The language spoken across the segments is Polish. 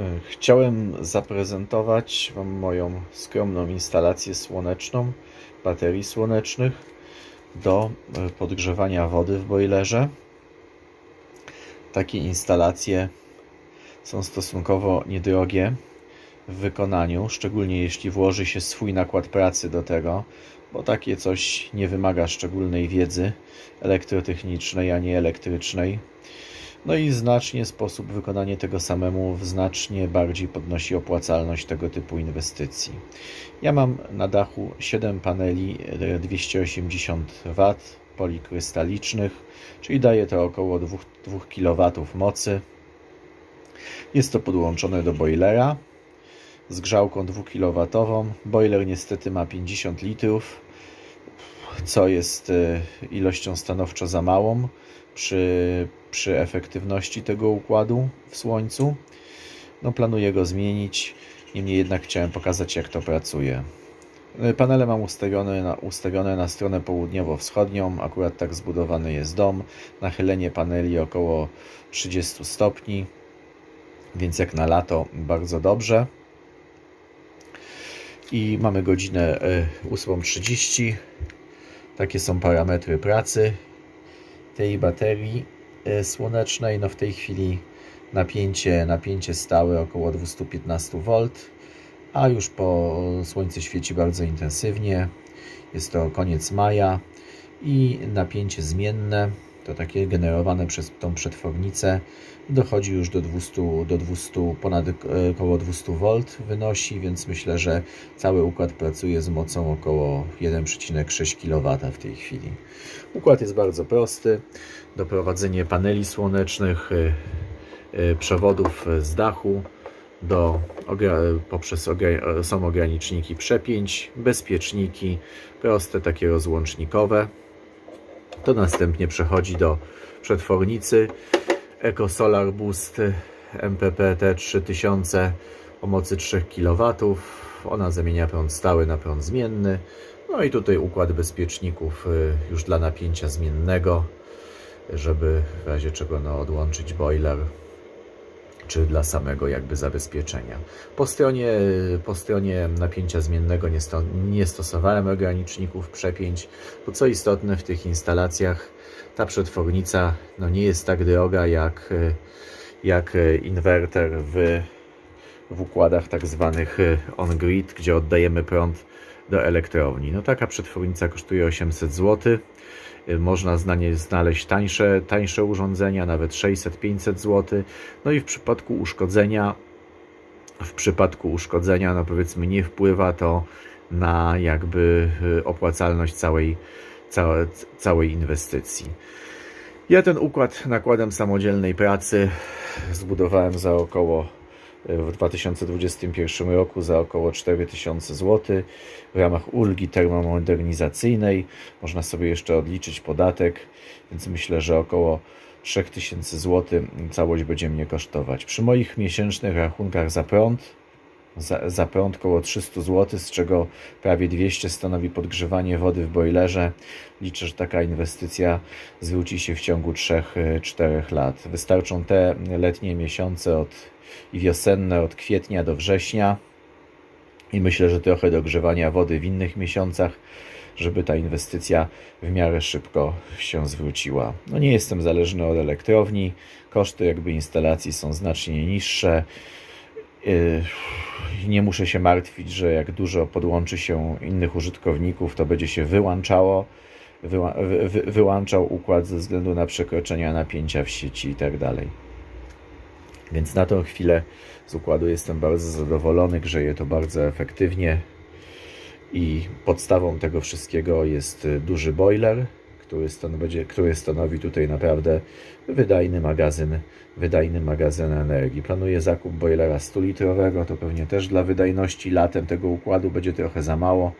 E, Chciałem zaprezentować Wam moją skromną instalację słoneczną, baterii słonecznych do e, podgrzewania wody w boilerze. Takie instalacje są stosunkowo niedrogie w wykonaniu, szczególnie jeśli włoży się swój nakład pracy do tego, bo takie coś nie wymaga szczególnej wiedzy elektrotechnicznej, a nie elektrycznej. No i znacznie sposób wykonania tego samemu znacznie bardziej podnosi opłacalność tego typu inwestycji. Ja mam na dachu 7 paneli e, 280 W polikrystalicznych, czyli daje to około 2, 2 kW mocy. Jest to podłączone do boilera z grzałką 2 kW. Boiler niestety ma 50 litrów, co jest e, ilością stanowczo za małą przy, przy efektywności tego układu w słońcu. No, planuję go zmienić, niemniej jednak chciałem pokazać, jak to pracuje. E, Panele mam ustawione na, ustawione na stronę południowo-wschodnią, akurat tak zbudowany jest dom. Nachylenie paneli około 30 stopni, więc jak na lato bardzo dobrze. I mamy godzinę e, 8.30. Takie są parametry pracy tej baterii e, słonecznej. No w tej chwili napięcie, napięcie stałe około 215 V, a już po słońce świeci bardzo intensywnie. Jest to koniec maja i napięcie zmienne, to takie generowane przez tą przetwornicę, dochodzi już do 200, do 200 ponad e, około 200 V wynosi, więc myślę, że cały układ pracuje z mocą około 1,6 kW w tej chwili. Układ jest bardzo prosty. Doprowadzenie paneli słonecznych, y, y, przewodów z dachu do, poprzez są ograniczniki przepięć, bezpieczniki, proste takie rozłącznikowe. To następnie przechodzi do przetwornicy EcoSolar Boost MPP T3000 o mocy 3 kW. Ona zamienia prąd stały na prąd zmienny. No i tutaj układ bezpieczników y, już dla napięcia zmiennego, żeby w razie czego no, odłączyć boiler czy dla samego jakby zabezpieczenia. Po stronie, po stronie napięcia zmiennego nie, sto, nie stosowałem ograniczników przepięć, bo co istotne w tych instalacjach ta przetwornica no, nie jest tak droga jak, jak inwerter w, w układach tak zwanych on-grid, gdzie oddajemy prąd do elektrowni. No taka przetwornica kosztuje 800 zł. Y, Można na niej znaleźć tańsze, tańsze urządzenia, nawet 600-500 zł. No i w przypadku uszkodzenia, w przypadku uszkodzenia, no powiedzmy, nie wpływa to na jakby y, opłacalność całej, całe, całej inwestycji. Ja ten układ nakładem samodzielnej pracy zbudowałem za około w 2021 roku za około 4000 zł w ramach ulgi termomodernizacyjnej. Można sobie jeszcze odliczyć podatek, więc myślę, że około 3000 zł całość będzie mnie kosztować. Przy moich miesięcznych rachunkach za prąd, za, za prąd około 300 zł, z czego prawie 200 stanowi podgrzewanie wody w boilerze. Liczę, że taka inwestycja zwróci się w ciągu 3-4 lat. Wystarczą te letnie miesiące od, i wiosenne od kwietnia do września i myślę, że trochę dogrzewania wody w innych miesiącach, żeby ta inwestycja w miarę szybko się zwróciła. No nie jestem zależny od elektrowni, koszty jakby instalacji są znacznie niższe. Yy, Nie muszę się martwić, że jak dużo podłączy się innych użytkowników, to będzie się wyłączało, wyłączał układ ze względu na przekroczenia napięcia w sieci i tak. Więc na tą chwilę z układu jestem bardzo zadowolony, grzeje to bardzo efektywnie i podstawą tego wszystkiego jest y, duży boiler, który, stan który stanowi tutaj naprawdę wydajny magazyn, wydajny magazyn energii. Planuję zakup boilera 100-litrowego, to pewnie też dla wydajności latem tego układu będzie trochę za mało,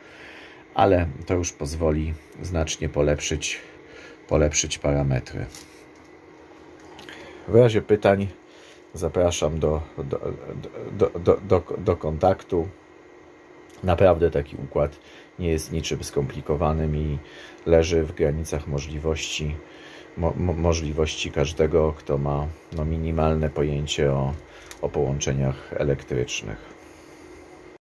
ale to już pozwoli znacznie polepszyć, polepszyć parametry. W razie pytań zapraszam do, do, do, do, do, do kontaktu. Naprawdę taki układ nie jest niczym skomplikowanym i leży w granicach możliwości mo- mo- możliwości każdego, kto ma no, minimalne pojęcie o, o połączeniach elektrycznych.